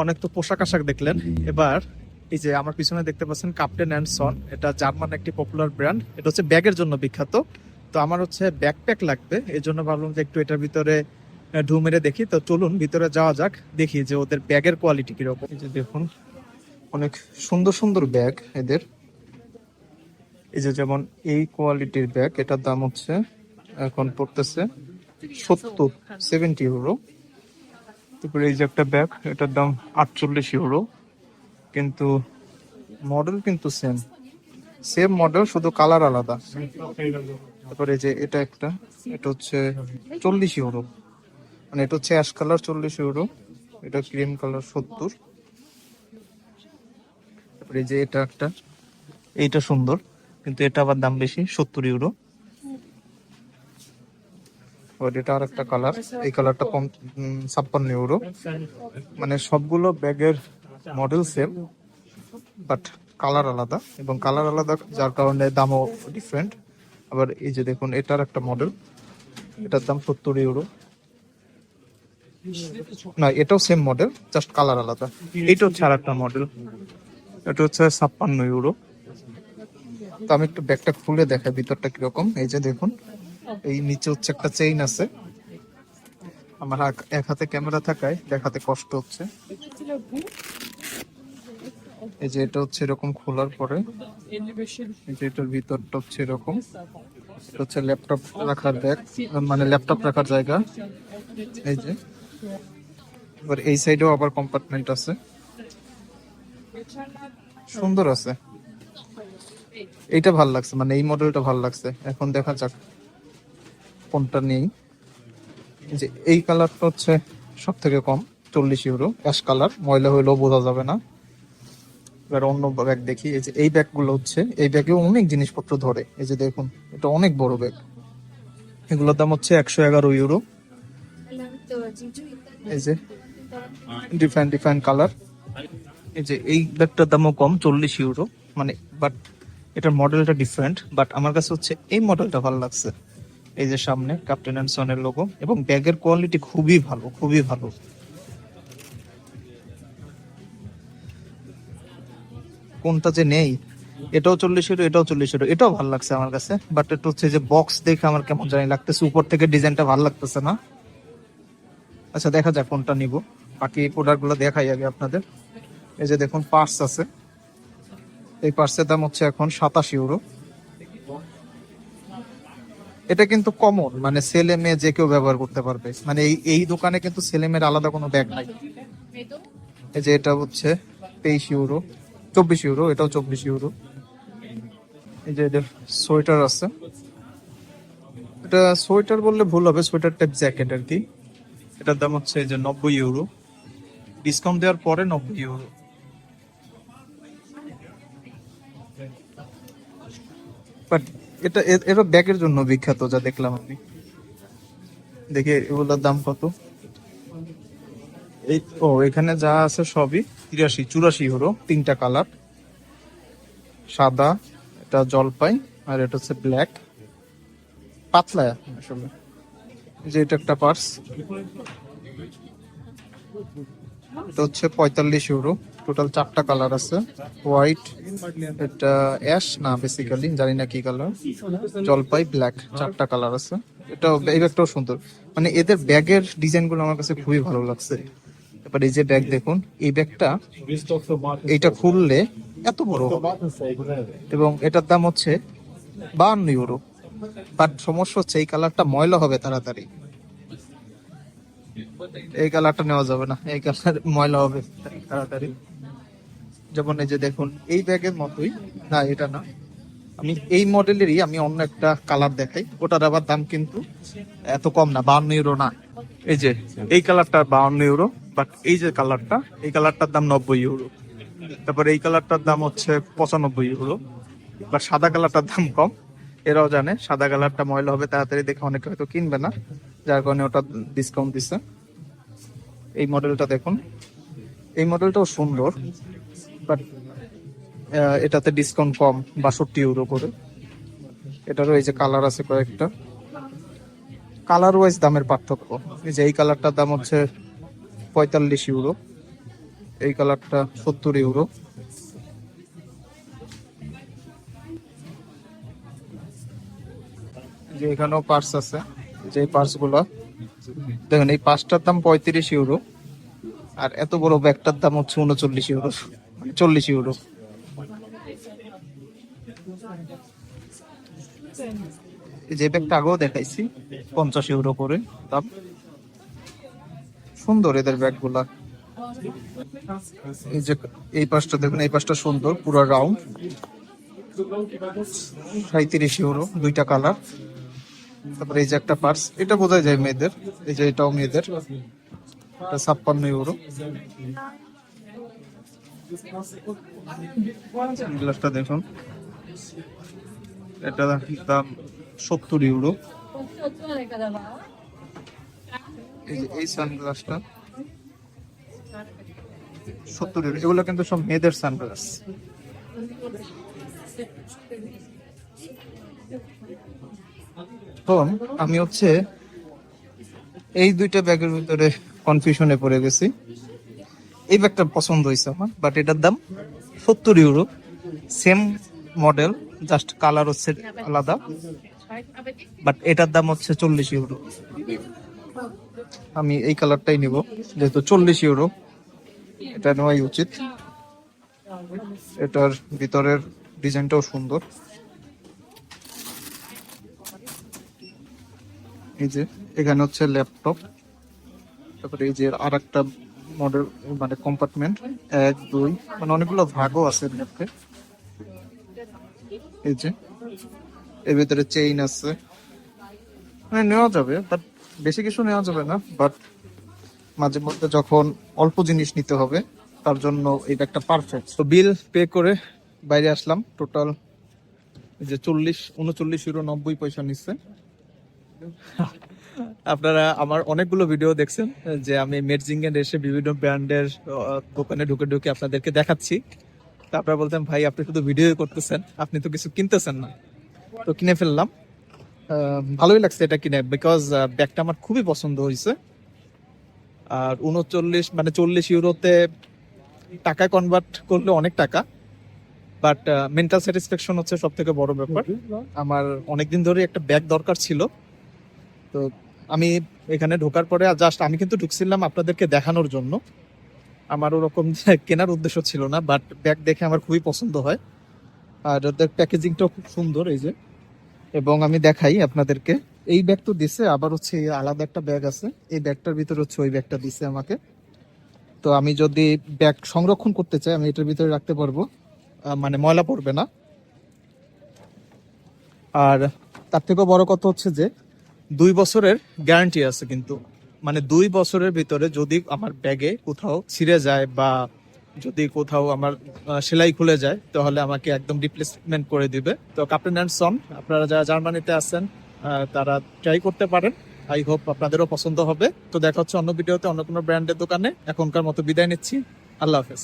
অনেক তো পোশাক আশাক দেখলেন। এবার এই যে আমার পিছনে দেখতে পাচ্ছেন কাপ্টেন অ্যান্ড সন এটা জার্মান একটি পপুলার ব্র্যান্ড এটা হচ্ছে ব্যাগের জন্য বিখ্যাত। তো আমার হচ্ছে ব্যাকপ্যাক লাগবে। এই জন্য ভাবলাম যে একটু এটার ভিতরে ঢু মেরে দেখি। তো চলুন ভিতরে যাওয়া যাক দেখি যে ওদের ব্যাগের কোয়ালিটি কীরকম। এই যে দেখুন অনেক সুন্দর সুন্দর ব্যাগ এদের। এই যে যেমন এই কোয়ালিটির ব্যাগ এটার দাম হচ্ছে এখন পড়তেছে সত্তর সেভেন্টি ইউরো তারপরে এই যে একটা ব্যাগ এটার দাম আটচল্লিশ ইউরো কিন্তু মডেল কিন্তু সেম সেম মডেল শুধু কালার আলাদা। তারপরে যে এটা একটা, এটা হচ্ছে চল্লিশ ইউরো মানে এটা হচ্ছে অ্যাশ কালার চল্লিশ ইউরো এটা ক্রিম কালার সত্তর। তারপরে যে এটা একটা, এইটা সুন্দর, কিন্তু এটা আবার দাম বেশি, সত্তর ইউরো আর এটা আর একটা কালার এই কালারটা ছাপ্পান্ন ইউরো মানে সবগুলো ব্যাগের মডেল সেম বাট কালার আলাদা। এবং কালার আলাদা, যার কারণে দামও ডিফারেন্ট আবার এই যে দেখুন, এটার একটা মডেল এটার দাম সত্তর ইউরো না, এটাও সেম মডেল জাস্ট কালার আলাদা। এইটা হচ্ছে আর একটা মডেল এটা হচ্ছে ছাপ্পান্ন ইউরো তো আমি একটু ব্যাগটা খুলে দেখাই ভিতরটা কীরকম। এই যে দেখুন এই নিচে হচ্ছে একটা চেইন আছে। আমার এক- হাতে ক্যামেরা থাকায় দেখাতে কষ্ট হচ্ছে। এই যে এটা হচ্ছে এরকম খোলার পরে। এটার ভিতরটা হচ্ছে এরকম। হচ্ছে ল্যাপটপ রাখার ব্যাগ মানে ল্যাপটপ রাখার জায়গা। এই যে। এবার এই সাইডেও আবার কম্পার্টমেন্ট আছে। সুন্দর আছে। এইটা ভালো লাগছে মানে এই মডেলটা ভালো লাগছে। এখন দেখা যাক। কোনটা নেই। যে এই কালারটা হচ্ছে সব থেকে কম, চল্লিশ ইউরো। অ্যাশ কালার, ময়লা হইলেও বোঝা যাবে না। এবার অন্য ব্যাগ দেখি, এই যে এই ব্যাগগুলো হচ্ছে, এই ব্যাগে অনেক জিনিসপত্র ধরে। এই যে দেখুন, এটা অনেক বড় ব্যাগ। এগুলোর দাম হচ্ছে একশো এগারো ইউরো। এই যে ডিফারেন্ট ডিফারেন্ট কালার। এই যে এই ব্যাগটার দামও কম, চল্লিশ ইউরো। মানে বাট এটার মডেলটা ডিফারেন্ট বাট আমার কাছে হচ্ছে এই মডেলটা ভালো লাগছে। এই যে সামনে ক্যাপ্টেন অ্যান্ড সনের লোগো এবং ব্যাগের কোয়ালিটি খুবই ভালো খুবই ভালো। কোনটা যে নেই, এটাও চল্লিশ ইউরো এটাও চল্লিশ ইউরো এটাও ভালো লাগছে আমার কাছে বাট এটা হচ্ছে যে বক্স দেখে আমার কেমন জানি লাগতেছে, উপর থেকে ডিজাইনটা ভালো লাগতেছে না। আচ্ছা দেখা যাক কোনটা নিব। বাকি প্রোডাক্টগুলো দেখাই আগে আপনাদের। এই যে দেখুন পার্স আছে। এই পার্সের দাম হচ্ছে এখন সাতাশ ইউরো এটা কিন্তু কমন মানে ছেলে মেয়ে যে কেউ ব্যবহার করতে পারবে। মানে এই এই দোকানে কিন্তু ছেলে মেয়ের আলাদা কোনো ব্যাগ নাই। এই যে এটা হচ্ছে তেইশ ইউরো চব্বিশ ইউরো এটাও চব্বিশ ইউরো এই যে এদের সোয়েটার আছে। এটা সোয়েটার বললে ভুল হবে, সোয়েটার টাইপ জ্যাকেট আর কি। এটার দাম হচ্ছে যে নব্বই ইউরো ডিসকাউন্ট দেওয়ার পরে নব্বই ইউরো বাট এটা এটা ব্যাগের জন্য বিখ্যাত, যা দেখলাম আমি। দেখি, এগুলোর দাম কত? এই, ও, এখানে যা আছে সবই তিরাশি, চুরাশি ইউরো তিনটা কালার। সাদা, এটা জলপাই, আর এটা হচ্ছে ব্ল্যাক। পাতলা, আসলে। যে এটা একটা পার্স। এটা হচ্ছে পঁয়তাল্লিশ ইউরো টোটাল চারটা কালার আছে। হোয়াইট এটা অ্যাশ না বেসিক্যালি জানি না কি কালার জলপাই ব্ল্যাক চারটা কালার আছে। এটা এই ব্যাগটাও সুন্দর। মানে এদের ব্যাগের ডিজাইনগুলো আমার কাছে খুবই ভালো লাগছে। এবার এই যে ব্যাগ দেখুন, এই ব্যাগটা এইটা খুললে এত বড় এবং এটার দাম হচ্ছে বাহান্ন ইউরো বাট সমস্যা হচ্ছে, এই কালারটা ময়লা হবে তাড়াতাড়ি। এই কালারটা নেওয়া যাবে না। এই কালার ময়লা হবে তাড়াতাড়ি। যেমন এই যে দেখুন, এই ব্যাগের মতোই। না, এটা না। আমি এই মডেলেরই আমি অন্য একটা কালার দেখাই। ওটার আবার দাম কিন্তু এত কম না বাউন্ন ইউরো না। এই যে, এই কালারটা বাউন্ন ইউরো বাট এই যে কালারটা, এই কালারটার দাম নব্বই ইউরো তারপর এই কালারটার দাম হচ্ছে পঁচানব্বই ইউরো বাট সাদা কালারটার দাম কম। এরাও জানে, সাদা কালারটা ময়লা হবে, তাড়াতাড়ি দেখে অনেকে হয়তো কিনবে না। যার কারণে ওটা ডিসকাউন্ট দিচ্ছে এই মডেলটা দেখুন। এই মডেলটাও সুন্দর বাট এটাতে ডিসকাউন্ট কম, বাষট্টি ইউরো করে। এটারও এই যে কালার আছে কয়েকটা। কালার ওয়াইজ দামের পার্থক্য। এই যে এই কালারটার দাম হচ্ছে পঁয়তাল্লিশ ইউরো এই কালারটা সত্তর ইউরো যে এখানেও পার্স আছে, যে পার্সগুলো দেখেন, এই পাঁচটার দাম পঁয়ত্রিশ ইউরো, আর এত বড় ব্যাগটার দাম হচ্ছে উনচল্লিশ ইউরো মানে চল্লিশ ইউরো। যে ব্যাগটা আগেও দেখাইছি, পঞ্চাশ ইউরো করে দাম। সুন্দর এদের ব্যাগগুলা। এই যে এই পাশটা দেখুন, এই পাশটা সুন্দর, পুরো রাউন্ড। সাঁত্রিশ ইউরো, দুইটা কালার। তারপরে এই যে একটা পার্স, এটা বোঝা যায় মেয়েদের, এই যে এটাও মেয়েদের। এটা ছাপ্পান্ন ইউরো। গ্লাসটা দেখুন। এটা দাম সত্তর ইউরো। এই সানগ্লাসটা, সত্তর ইউরো। এগুলো কিন্তু সব মেয়েদের সানগ্লাস। তো আমি হচ্ছে এই দুইটা ব্যাগের ভিতরে কনফিউশনে পড়ে গেছি। এই ব্যাগটা পছন্দ হয়েছে আমার বাট এটার দাম সত্তর euro same model just colour হচ্ছে আলাদা বাট এটার দাম হচ্ছে চল্লিশ ইউরো আমি এই কালারটাই নিব, যেহেতু চল্লিশ ইউরো এটা নেওয়াই উচিত। এটার ভিতরের ডিজাইনটাও সুন্দর। এই যে, এখানে হচ্ছে ল্যাপটপ তারপরে এই যে আর একটা মডেল মানে কম্পার্টমেন্ট এক, দুই মানে অনেকগুলো ভাগও আছে মধ্যে। এই যে, এর ভিতরে চেইন আছে। মানে নেওয়া যাবে বাট বেশি কিছু নেওয়া যাবে না বাট মাঝে মধ্যে যখন অল্প জিনিস নিতে হবে, তার জন্য এই ব্যাগটা পারফেক্ট তো বিল পে করে বাইরে আসলাম টোটাল যে চল্লিশ, উনচল্লিশ ইউরো নব্বই পয়সা নিচ্ছে। আপনারা আমার অনেকগুলো ভিডিও দেখছেন যে আমি মেডজিঙ্গেন এসে বিভিন্ন ব্র্যান্ডের দোকানে ঢুকে ঢুকে আপনাদেরকে দেখাচ্ছি। তা আপনারা বলতেন ভাই আপনি শুধু ভিডিও করতেছেন আপনি তো কিছু কিনতেছেন না। তো কিনে ফেললাম। ভালোই লাগছে এটা কিনে বিকজ ব্যাগটা আমার খুবই পছন্দ হয়েছে। আর উনচল্লিশ মানে চল্লিশ ইউরোতে টাকা কনভার্ট করলে অনেক টাকা বাট মেন্টাল স্যাটিসফ্যাকশন হচ্ছে সব থেকে বড় ব্যাপার। আমার অনেকদিন ধরে একটা ব্যাগ দরকার ছিল। তো আমি এখানে ঢোকার পরে জাস্ট আমি কিন্তু ঢুকছিলাম আপনাদেরকে দেখানোর জন্য। আমার ওরকম কেনার উদ্দেশ্য ছিল না বাট ব্যাগ দেখে আমার খুবই পছন্দ হয়। আর ওদের প্যাকেজিংটাও খুব সুন্দর, এই যে। এবং আমি দেখাই আপনাদেরকে। এই ব্যাগ তো দিছে, আবার হচ্ছে আলাদা একটা ব্যাগ আছে। এই ব্যাগটার ভিতরে হচ্ছে ওই ব্যাগটা দিছে আমাকে। তো আমি যদি ব্যাগ সংরক্ষণ করতে চাই, আমি এটার ভিতরে রাখতে পারব। মানে ময়লা পড়বে না। আর তার থেকেও বড় কথা হচ্ছে যে দুই বছরের গ্যারান্টি আছে কিন্তু। মানে দুই বছরের ভিতরে যদি আমার ব্যাগে কোথাও ছিঁড়ে যায় বা যদি কোথাও আমার সেলাই খুলে যায়, তাহলে আমাকে একদম রিপ্লেসমেন্ট করে দিবে। তো কাপ্টেন অ্যান্ড সন আপনারা যারা জার্মানিতে আছেন তারা ট্রাই করতে পারেন। আই হোপ আপনাদেরও পছন্দ হবে। তো দেখা হচ্ছে অন্য ভিডিওতে অন্য কোনো ব্র্যান্ডের দোকানে। এখনকার মতো বিদায় নিচ্ছি। আল্লাহ হাফেজ।